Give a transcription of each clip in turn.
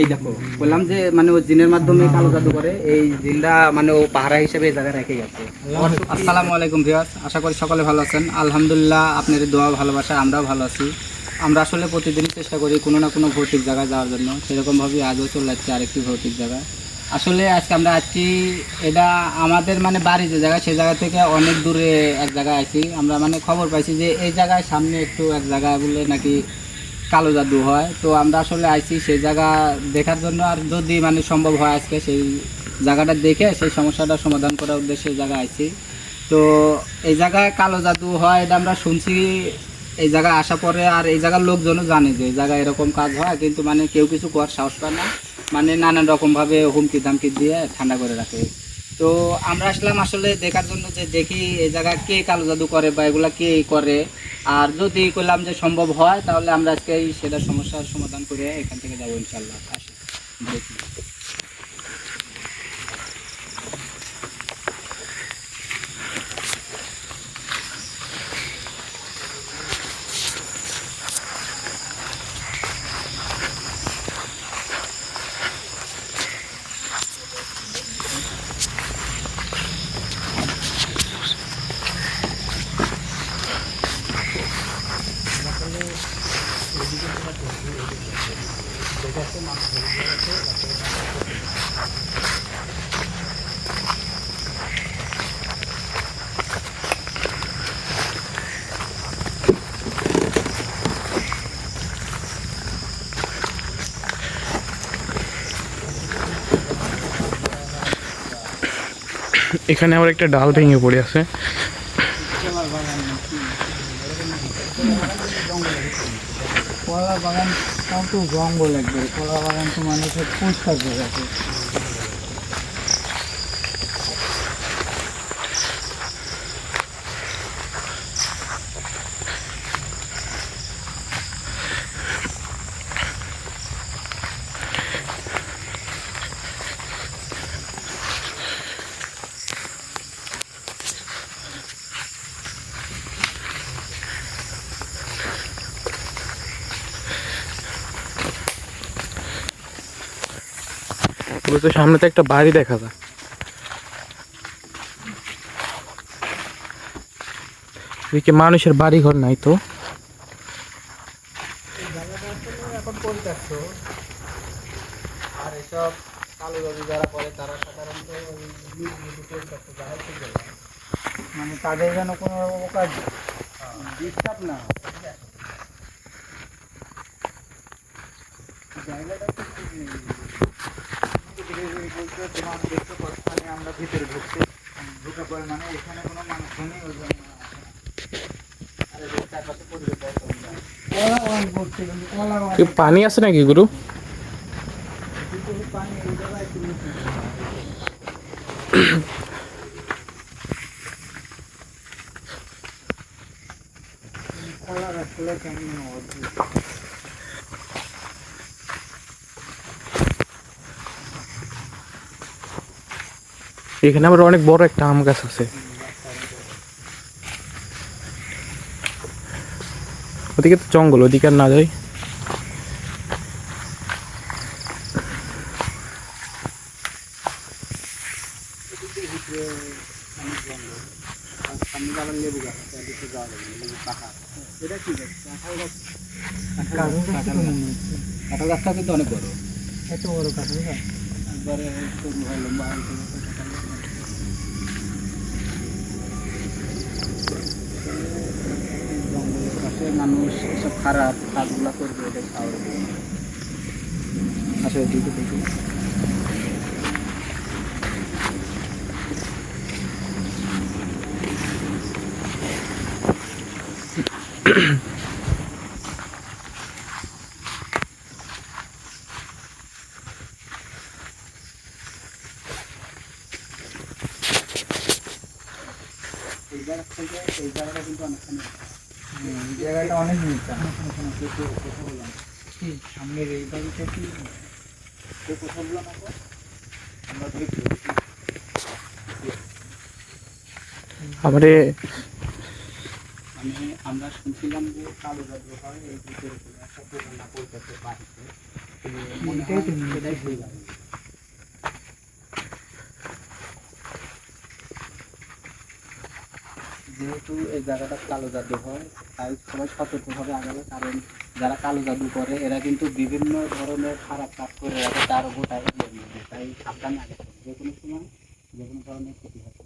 এই দেখো, বললাম যে মানে ও জিনের মাধ্যমে কালো জাদু করে, এই জিনটা মানে ও পাহারা হিসেবে এই জায়গায় রেখে গেছে। আসসালামু আলাইকুম ভিউয়ার্স, আশা করি সকলে ভালো আছেন। আলহামদুলিল্লাহ, আপনার দোয়া ভালোবাসা, আমরাও ভালো আছি। আমরা আসলে প্রতিদিন চেষ্টা করি কোনো না কোনো ভৌতিক জায়গায় যাওয়ার জন্য। সেরকমভাবে আজও চলে যাচ্ছে আরেকটি ভৌতিক জায়গা আসলে আজকে আমরা আছি, এটা আমাদের মানে বাড়ি যে জায়গা সেই জায়গা থেকে অনেক দূরে এক জায়গায় আছি। আমরা মানে খবর পাইছি যে এই জায়গায় সামনে একটু এক জায়গায় বলে নাকি কালো জাদু হয়। তো আমরা আসলে আইছি সেই জায়গা দেখার জন্য, আর যদি মানে সম্ভব হয় আজকে সেই জায়গাটা দেখে সেই সমস্যাটা সমাধান করার উদ্দেশ্যে এই জায়গায় আইছি। তো এই জায়গায় কালো জাদু হয়, এটা আমরা শুনছি। এই জায়গায় আসা পরে আর এই জায়গার লোকজনও জানে যে এই জায়গায় এরকম কাজ হয়, কিন্তু মানে কেউ কিছু করার সাহস পায় না। মানে নানান রকমভাবে হুমকি দামকি দিয়ে ঠান্ডা করে রাখে। তো আমরা আসলাম আসলে দেখার জন্য যে দেখি এই জায়গা কে কালো জাদু করে বা এগুলা কে করে। আর যদি করলাম যে সম্ভব হয়, তাহলে আমরা আজকে সেটা সমস্যার সমাধান করে এখান থেকে যাব ইনশাল্লাহ আসি। এখানে আবার একটা ডাল ভেঙে পড়ে আছে। কলা বাগান কত জঙ্গল একবারে। কলা বাগান তো মানুষের পরিষ্কার করে রাখে পুরো তো সামনে তো একটা বাড়ি দেখা যায়। এদিকে মানুষের বাড়ি ঘর নাই তো? আর যারা তারা। মানে তাদের যেন কোনো না জায়গাটা বলতে তোমার দেখতে পাচ্ছ মানে আমরা ভিতরে ঢুকছি ঢুকে পড়ে মানে এখানে কোনো মানুষ ওই জন্য পানি আছে নাকি গুরু? কলা গাছগুলো কেমন এখানে আবার অনেক বড় একটা আম গাছ আছে ওদিকে তো জঙ্গল ওদিকে আর না যাই সামনে আবার লেবু গাছ আছে এদিকে যাওয়া যাবে না, লেবু পাকা এটা কি গাছ কাঁঠাল গাছ কাঁঠাল গাছ কাঁঠাল গাছ কাঁঠাল গাছটা কিন্তু অনেক বড় এত বড় কাঁঠাল গাছ একবারে সরু হয় লম্বা পাশে মানুষ এসব খারাপ কাজগুলো করবে, এটা স্বাভাবিক। আসলে দিকে দেখি। এই জায়গা থেকে এই জায়গাটা কিন্তু অনেকখানি জায়গাটা অনেক কি সামনের এই বাড়িটা কি? যে কোথাও বললাম আমরা আমরা মানে আমরা শুনছিলাম যে কালো জাদু হয় এই ভিতরে একটা দোকানা পরিচালক বাড়িতে। তো মনে হয় সেটাই সেই বাড়ি। যেহেতু এই জায়গাটা কালো জাদু হয়, তাই সবাই সতর্কভাবে আগাবে, কারণ যারা কালো জাদু করে, এরা কিন্তু বিভিন্ন ধরনের খারাপ কাজ করে রাখে, তার গোটা এরিয়ার মধ্যে তাই সাবধানে আগে যে কোনো সময় যে কোনো ধরনের ক্ষতি পারে।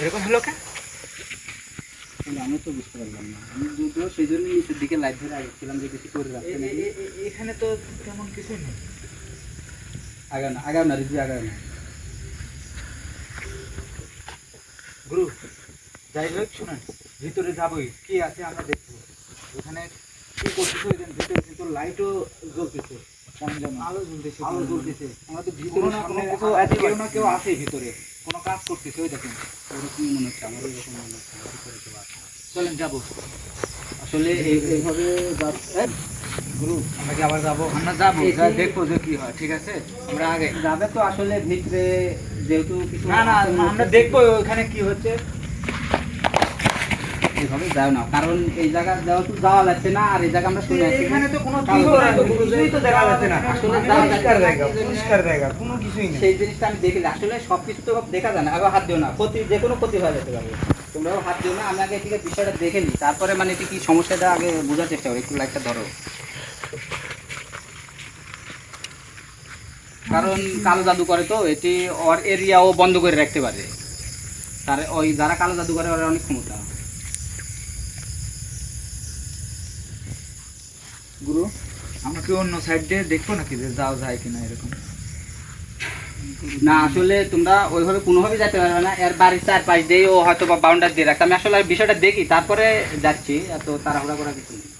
এরকম হলো কেন আমি তো বুঝতে পারলাম না। আমি যদিও সেই জন্য নিচের দিকে লাইট ধরে আগেছিলাম যে কিছু করে নাকি। এখানে তো তেমন কিছু নেই। আগাও না আগাও না রিজু আগাও না। গুরু যাই হোক শোনেন ভিতরে যাবোই। কি আছে আমরা দেখব। ওখানে কি করতেছে ওই ভিতরে ভিতর লাইটও জ্বলতেছে। আলো জ্বলতেছে। আলো জ্বলতেছে। আমরা তো ভিতরে না কোনো কেউ না কেউ আছে ভিতরে। কোনো কাজ করতেছে ওই দেখেন ওরকমই মনে হচ্ছে আমার ওইরকম মনে হচ্ছে ভিতরে চলেন যাব। আসলে এই- এইভাবে গুরু আমরা কি আবার যাব? আমরা যাব দেখব যে কি হয় ঠিক আছে? আমরা আগে যাবে তো আসলে ভিতরে যেহেতু কিছু না না না, আমরা দেখব ওখানে কি হচ্ছে। এইভাবে যাও না কারণ এই জায়গা যেহেতু যাওয়া যাচ্ছে না আর এই জায়গা আমরা শুনে আছি এখানে তো কোনো কিছুই তো দেখা যাচ্ছে না। আসলে পরিষ্কার জায়গা পরিষ্কার জায়গা কোনো কিছুই নেই। সেই জিনিসটা আমি দেখি আসলে সব কিছু তো দেখা যায় না। আগে হাত দিও না। ক্ষতি যে কোনো ক্ষতি হয়ে যেতে পারে। তোমরাও হাত দিও না। আমি আগে থেকে বিষয়টা দেখে নিই। তারপরে মানে এটি কি সমস্যাটা আগে বোঝার চেষ্টা করি। একটু লাইটটা ধরো। কারণ কালো জাদু করে তো এটি ওর এরিয়াও বন্ধ করে রাখতে পারে। তার ওই যারা কালো জাদু করে ওরা অনেক ক্ষমতা। গুরু আমরা কি অন্য সাইড দিয়ে দেখব নাকি যে যাও যায় কিনা এরকম। না, আসলে তোমরা ওইভাবে কোনোভাবে যেতে পারবে না। এর বাড়ির চার পাশ দিয়ে ও হয়তো বা বাউন্ডার দিয়ে রাখতে আমি আসলে বিষয়টা দেখি, তারপরে যাচ্ছি, এত তাড়াহুড়া করা কিছু নেই।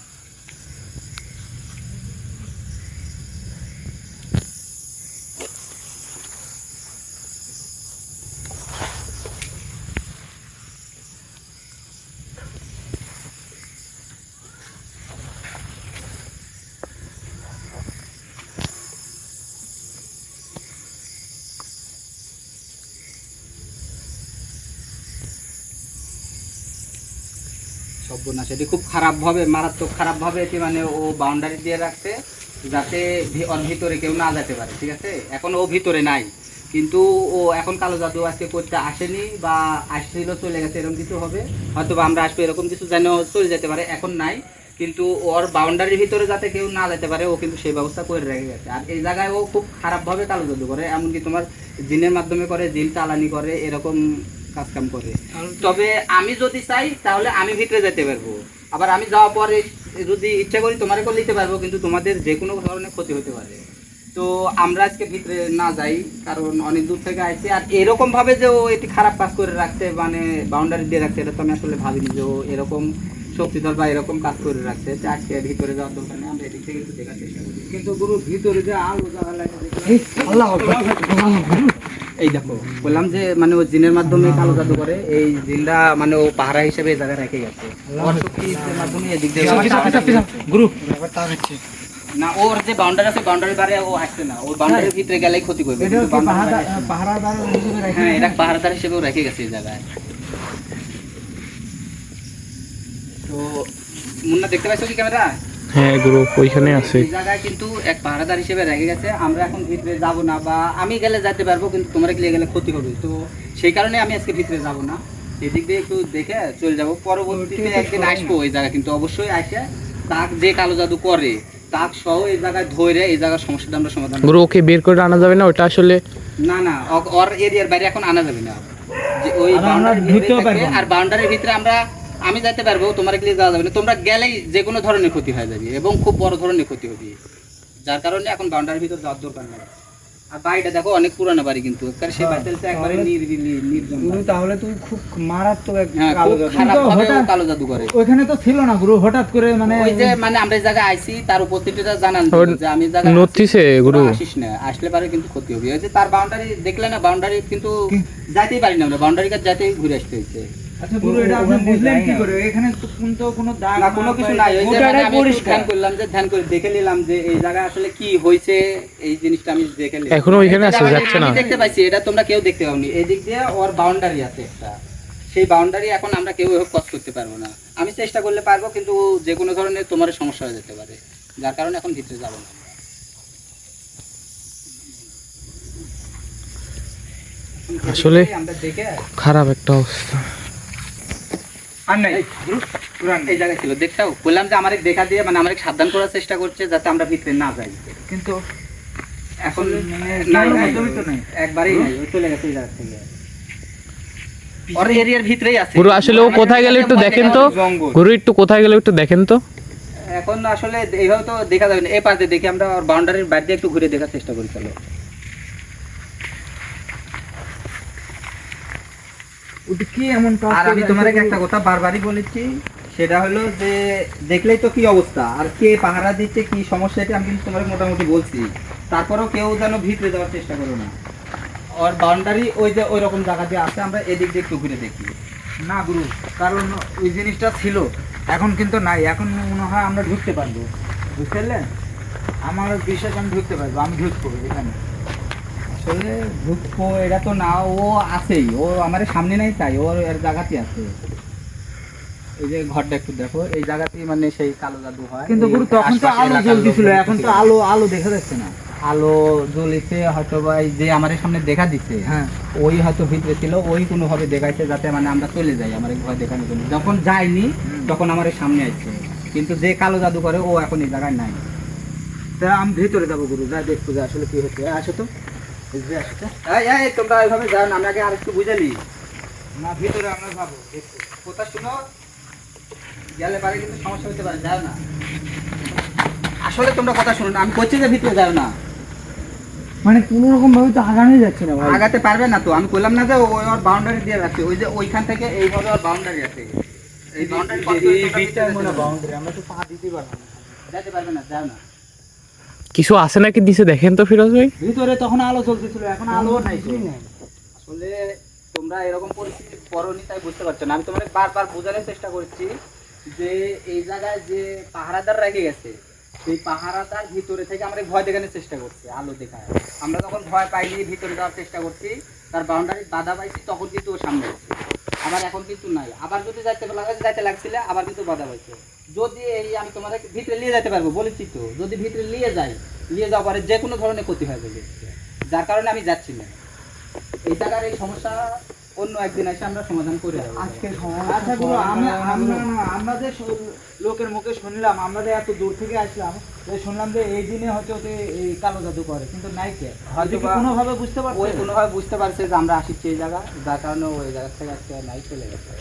সর্বনাশ এটি খুব খারাপভাবে, মারাত্মক খারাপভাবে এটি মানে ও বাউন্ডারি দিয়ে রাখছে, যাতে ওর ভিতরে কেউ না যেতে পারে, ঠিক আছে? এখন ও ভিতরে নাই। কিন্তু ও এখন কালো জাদু আজকে করতে আসেনি বা আসছিল চলে গেছে, এরকম কিছু হবে। হয়তো বা আমরা আসব এরকম কিছু যেন চলে যেতে পারে, এখন নাই। কিন্তু ওর বাউন্ডারির ভিতরে যাতে কেউ না যেতে পারে, ও কিন্তু সেই ব্যবস্থা করে রেখে গেছে। আর এই জায়গায় ও খুব খারাপভাবে কালো জাদু করে, এমনকি তোমার জিনের মাধ্যমে করে, জিন চালানি করে, এরকম কাজ কাম করে তবে আমি যদি চাই তাহলে আমি ভিতরে যেতে পারব। আবার আমি যাওয়ার পরে যদি ইচ্ছা করি তোমার করে নিতে পারব কিন্তু তোমাদের যে কোনো ধরনের ক্ষতি হতে পারে। তো আমরা আজকে ভিতরে না যাই কারণ অনেক দূর থেকে আসছি আর এরকম ভাবে যে ও এটি খারাপ কাজ করে রাখছে মানে বাউন্ডারি দিয়ে রাখছে এটা তো আমি আসলে ভাবিনি যে ও এরকম শক্তিধর বা এরকম কাজ করে রাখছে। যে আজকে ভিতরে যাওয়ার দরকার নেই আমরা এদিক থেকে একটু দেখার চেষ্টা করি। কিন্তু গুরু ভিতরে যে আলো জ্বালা লাগে আল্লাহ এই দেখো বললাম যে মানে ও জিনের মাধ্যমে কালো জাদু করে এই জিনটা মানে ও পাহারা হিসেবে এই জায়গায় রেখে গেছে। ওর শক্তির মাধ্যমে এদিক দিয়ে গুরু। না ওর যে বাউন্ডারি আছে বাউন্ডারির বাইরে ও আসছে না। ওর বাউন্ডারির ভিতরে গেলেই ক্ষতি করবে হ্যাঁ এটা পাহারাদার হিসেবেও রেখে গেছে এই জায়গায়। তো মুন্না দেখতে পাইছো কি ক্যামেরা হ্যাঁ গুরু ওইখানে আছে। জায়গায় কিন্তু এক পাহারাদার হিসেবে রেখে গেছে। আমরা এখন ভিতরে যাব না বা আমি গেলে যেতে পারব কিন্তু তোমরা গেলে গেলে ক্ষতি হবে তো সেই কারণে আমি আজকে ভিতরে যাব না। এদিক দিয়ে একটু দেখে চলে যাব। পরবর্তীতে একদিন আসব জায়গায় কিন্তু অবশ্যই আসে। তাক যে কালো জাদু করে তাক সহ এই জায়গায় ধরে এই জায়গার সমস্যাটা আমরা সমাধান গুরু ওকে বের করে আনা যাবে না? ওটা আসলে না না ওর এরিয়ার বাইরে এখন আনা যাবে না। ওই। আর বাউন্ডারির ভিতরে আমরা আমি যেতে পারব তোমার গেলে যাওয়া যাবে না। তোমরা গেলেই যে কোনো ধরনের ক্ষতি হয়ে যাবে এবং খুব বড় ধরনের ক্ষতি হবে। যার কারণে এখন বাউন্ডারির ভিতরে যাওয়ার দরকার নেই। আর বাড়িটা দেখো অনেক পুরানো বাড়ি কিন্তু। সেই একবারে তাহলে- নির্বিলি নির্জন গুরু তাহলে তুই খুব মারাত্মক হ্যাঁ কালো জাদু। কালো করে। ওইখানে তো ছিল না গুরু হঠাৎ করে মানে ওই যে মানে আমরা জায়গায় আইছি তার উপস্থিতিটা জানান যে আমি আছি। নথিছে গুরু আসিস না আসলে পারে কিন্তু ক্ষতি হবে। ওই যে তার বাউন্ডারি দেখলে না বাউন্ডারি কিন্তু যাইতেই পারি না আমরা। বাউন্ডারি কাজ যাইতেই ঘুরে আসতে হয়েছে। আচ্ছা গুরু এটা আপনি বুঝলেন কি করে? এখানে তো কোন কোনো দাগ না কোনো কিছু নাই। ওই যে আমি ধ্যান করলাম যে ধ্যান করে দেখে নিলাম যে এই জায়গায় আসলে কি হয়েছে এই জিনিসটা আমি দেখে নিলাম। এখনও ওইখানে আছে, যাচ্ছে না। দেখতে পাইছি এটা তোমরা কেউ দেখতে পাওনি। এই দিক দিয়ে ওর বাউন্ডারি আছে একটা। সেই বাউন্ডারি এখন আমরা কেউ ক্রস করতে পারব না। আমি চেষ্টা করলে পারব কিন্তু যে কোনো ধরনের তোমার সমস্যা হয়ে যেতে পারে। যার কারণে এখন ভিতরে যাব না। আসলে খারাপ একটা অবস্থা। আর নাই। এই জায়গায় ছিল দেখছাও? বললাম যে আমার দেখা দিয়ে মানে আমার সাবধান করার চেষ্টা করছে যাতে আমরা ভিতরে না যাই। কিন্তু এখন নাই, জলের নাই, মধ্যেই তো নাই। একবারেই নাই চলে গেছে এই জায়গা থেকে। ওর এরিয়ার ভিতরেই আছে। গুরু আসলে ও কোথায় গেলে একটু দেখেন তো? গুরু একটু কোথায় গেলে একটু দেখেন তো। এখন আসলে এইভাবে তো দেখা যাবে না। এই পাশে দেখি আমরা ওর বাউন্ডারির বাইরে দিয়ে একটু ঘুরে দেখার চেষ্টা করি চলো। ওটা কি এমন কাজ আর আমি করে একটা কথা বারবারই বলেছি সেটা হলো যে দেখলেই তো কি অবস্থা আর কে পাহারা দিচ্ছে কি সমস্যা এটা আমি কিন্তু তোমার মোটামুটি বলছি। তারপরেও কেউ যেন ভিতরে যাওয়ার চেষ্টা করো না। ওর বাউন্ডারি ওই যে ওই রকম জায়গা দিয়ে আছে আমরা এদিক দিয়ে একটু ঘুরে দেখি। না গুরু। কারণ ওই জিনিসটা ছিল এখন কিন্তু নাই এখন মনে হয় আমরা ঢুকতে পারব। বুঝতে পারলেন? আমার বিশ্বাস আমি ঢুকতে পারব আমি ঢুকবো এখানে। আসলে এটা তো না ও আছেই ও আমার সামনে নাই তাই ওর এর জায়গাতে আছে। এই যে ঘরটা একটু দেখো এই জায়গাতেই মানে সেই কালো জাদু হয়। কিন্তু গুরু তখন তো আলো জ্বলতেছিল এখন তো আলো আলো দেখা যাচ্ছে না। আলো জ্বলিছে হয়তো বা যে আমার সামনে দেখা দিছে হ্যাঁ। ওই হয়তো ভিতরে ছিল ওই কোনো ভাবে দেখাইছে যাতে মানে আমরা চলে যাই আমার ভয় দেখানোর জন্য। যখন যাইনি তখন আমার সামনে আসছে। কিন্তু যে কালো জাদু করে ও এখন এই জায়গায় নাই। তা আমি ভিতরে যাব গুরু যা দেখব যে আসলে কি হচ্ছে আসো তো। এই তো। এই, এই, তোমরা ওইভাবে যাও না আমি আগে আরেকটু বুঝালি না ভিতরে আমরা যাব দেখব কথা শুনো গেলে পারে কিন্তু সমস্যা হতে পারে যাও না। আসলে তোমরা কথা শুনো না আমি করছি যে ভিতরে যাও না। মানে কোনো রকম ভাবে তো আগানো যাচ্ছে না ভাই। আগাতে পারবে না তো আমি বললাম না যে ওই ওর বাউন্ডারি দিয়ে রাখছে ওই যে ওইখান থেকে এইভাবে ওর বাউন্ডারি আছে। এই বাউন্ডারি এই বিটটা মনে বাউন্ডারি আমরা তো পা দিতে পারব না। যেতে পারবে না যাও না। কিছু আছে নাকি দিছে? দেখেন তো ফিরোজ ভাই। ভিতরে তখন আলো চলতেছিল এখন আলো নাই। আসলে তোমরা এরকম পরিস্থিতি পড়নি তাই বুঝতে পারছ না। আমি তোমাদের বারবার বোঝানোর চেষ্টা করছি যে এই জায়গায় যে পাহারাদার রেখে গেছে, সেই পাহারাদার ভিতরে থেকে আমরা ভয় দেখানোর চেষ্টা করছি, আলো দেখায়। আমরা যখন ভয় পাইনি, ভিতরে যাওয়ার চেষ্টা করছি। তার বাউন্ডারি বাধা পাইছি, তখন কিন্তু ও সামনে আছে আবার এখন কিন্তু নাই। আবার যদি যাইতে যাইতে লাগছিলে, আবার কিন্তু বাধা হয়েছে যদি এই আমি তোমাদের ভিতরে নিয়ে যাইতে পারব, বলেছি তো, যদি ভিতরে নিয়ে যাই, নিয়ে যাওয়া পরে যে কোনো ধরনের ক্ষতি হয় যাবে যার কারণে আমি যাচ্ছি না। এই জায়গার এই সমস্যা অন্য একদিন এসে আমরা সমাধান করে আজকে আচ্ছা গুরু আমরা আমরা আমরা যে লোকের মুখে শুনলাম আমরা যে এত দূর থেকে আসলাম যে শুনলাম যে এই দিনে হয়তো ওতে এই কালো জাদু করে কিন্তু নাই কে? হয়তো কোনোভাবে বুঝতে পারছে? ওই কোনোভাবে বুঝতে পারছে যে আমরা এই জায়গা যার কারণে ওই জায়গা থেকে আজকে নাই চলে গেছে।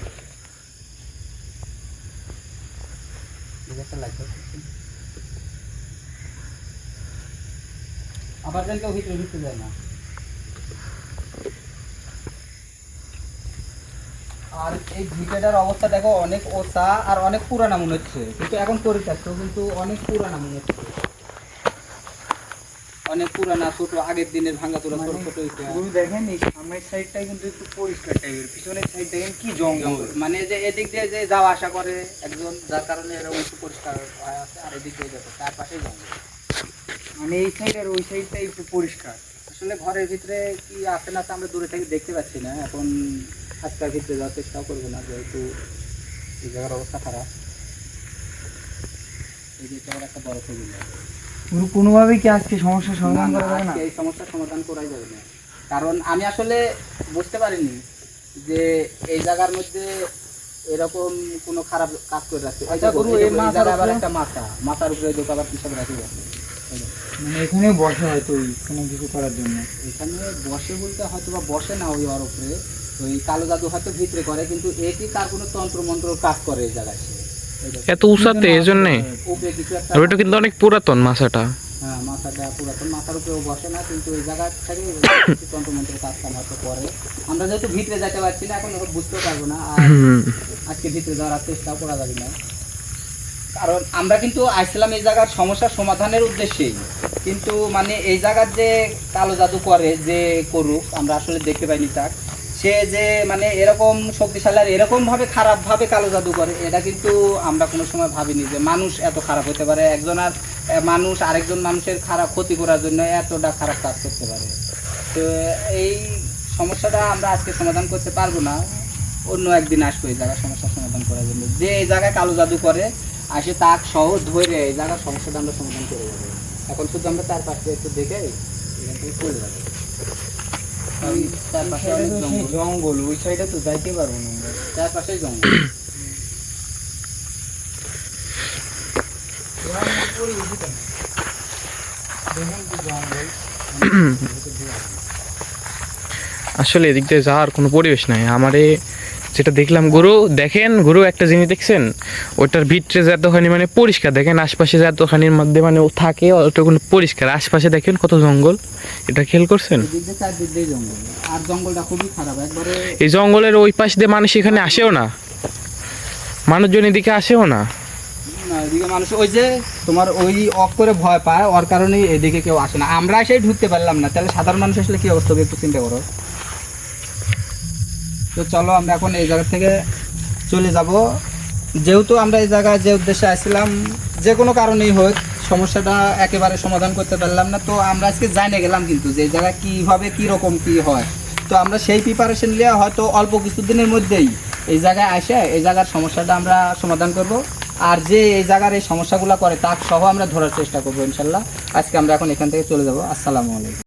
আবার যেন কেউ ভিতরে ঢুকতে যায় না। আর এই ভিটেটার অবস্থা দেখো অনেক ওসা আর অনেক পুরানা মনে হচ্ছে। কিন্তু এখন পরিত্যক্ত কিন্তু অনেক পুরানা মনে হচ্ছে। অনেক পুরানা ছোট আগের দিনের ভাঙা তোরা ছোট ছোট ইটা। গুরু দেখেন এই সামনের সাইডটা কিন্তু একটু পরিষ্কার টাইপের পিছনের সাইড দেখেন কি জঙ্গল? মানে যে এদিক দিয়ে যে যাওয়া আসা করে একজন যার কারণে এরকম একটু পরিষ্কার হয়ে আছে আর এদিক দিয়ে যাবে তার পাশেই জঙ্গল। মানে এই সাইড আর ওই সাইডটা একটু পরিষ্কার। আসলে ঘরের ভিতরে কি আছে না আমরা দূরে থেকে দেখতে পাচ্ছি না এখন আজকাল ভিতরে যাওয়ার চেষ্টাও করব না যেহেতু এই জায়গার অবস্থা খারাপ। এই যে জায়গার একটা বড় ছবি গুরু কোনোভাবে কি আজকে সমস্যার সমাধান করা যাবে না? এই সমস্যার সমাধান করাই যাবে না। কারণ আমি আসলে বুঝতে পারিনি যে এই জায়গার মধ্যে এরকম কোনো খারাপ কাজ করে রাখছে। আচ্ছা, গুরু, এই মাথার আবার একটা মাথা মাথার উপরে আবার কিসব রাখে। মানে এখানে বসে হয়তো কোনো কিছু করার জন্য। এখানে বসে বলতে হয়তো বা বসে না ওই ওর উপরে। ওই কালো জাদু হয়তো ভিতরে করে কিন্তু এটি তার কোনো তন্ত্র মন্ত্র কাজ করে এই জায়গায়। এত উঁচাতে এই জন্যে? উপরে ওইটা কিন্তু অনেক পুরাতন মাছাটা। হ্যাঁ মাথাটা পুরাতন মাথার উপরেও বসে না কিন্তু ওই জায়গা থেকে তন্ত্রমন্ত্র কাজ কাম হয়তো করে। আমরা যেহেতু ভিতরে যেতে পারছি না এখন ওরা বুঝতেও পারব না আর আজকে ভিতরে যাওয়ার চেষ্টাও করা যাবে না। কারণ আমরা কিন্তু আসছিলাম এই জায়গার সমস্যার সমাধানের উদ্দেশ্যেই। কিন্তু মানে এই জায়গার যে কালো জাদু করে যে করুক আমরা আসলে দেখতে পাইনি তাক সে যে মানে এরকম শক্তিশালী আর এরকম ভাবে খারাপ ভাবে কালো জাদু করে, এটা কিন্তু আমরা কোনো সময় ভাবিনি যে মানুষ এত খারাপ হতে পারে। একজন আর মানুষ আরেকজন মানুষের খারাপ ক্ষতি করার জন্য এতটা খারাপ কাজ করতে পারে। তো এই সমস্যাটা আমরা আজকে সমাধান করতে পারব না। অন্য একদিন আসব এই জায়গায় সমস্যার সমাধান করার জন্য। যে এই জায়গায় কালো জাদু করে আসে তাক সহ ধরে এই জায়গার সমস্যাটা আমরা সমাধান করে যাব এখন শুধু আমরা তার পাশে একটু দেখে এখান থেকে চলে যাব। কারণ পাশে অনেক জঙ্গল। জঙ্গল ওই সাইডে তো যাইতে পারব না আমরা। তার পাশেই জঙ্গল। আসলে এদিক দিয়ে যাওয়ার কোনো পরিবেশ নাই। আমারে যেটা দেখলাম গুরু দেখেন গুরু একটা জিনিস দেখছেন? ওটার ভিতরে যতখানি মানে পরিষ্কার দেখেন? আশপাশে যতখানির মধ্যে মানে ও থাকে অতগুলো পরিষ্কার। আশপাশে দেখেন কত জঙ্গল। এটা খেয়াল করছেন? এই জঙ্গলের ওই পাশ দিয়ে মানুষ এখানে আসেও না। মানুষজন এদিকে আসেও না। মানুষ ওই যে তোমার ওই অফ করে ভয় পায় ওর কারণেই এদিকে কেউ আসে না। আমরা এসেই ঢুকতে পারলাম না। তাহলে সাধারণ মানুষ আসলে কি অবস্থা হবে একটু চিন্তা করো। তো চলো আমরা এখন এই জায়গা থেকে চলে যাব। যেহেতু আমরা এই জায়গায় যে উদ্দেশ্যে আসছিলাম, যে কোনো কারণেই হোক, সমস্যাটা একেবারে সমাধান করতে পারলাম না। তো আমরা আজকে জানে গেলাম কিন্তু যে জায়গায় কীভাবে কী রকম কী হয়। তো আমরা সেই প্রিপারেশন নিয়ে হয়তো অল্প কিছুদিনের মধ্যেই এই জায়গায় আসে এই জায়গার সমস্যাটা আমরা সমাধান করব। আর যে এই জায়গার এই সমস্যাগুলো করে তার সহ আমরা ধরার চেষ্টা করব ইনশাল্লাহ। আজকে আমরা এখন এখান থেকে চলে যাব। আসসালামু আলাইকুম।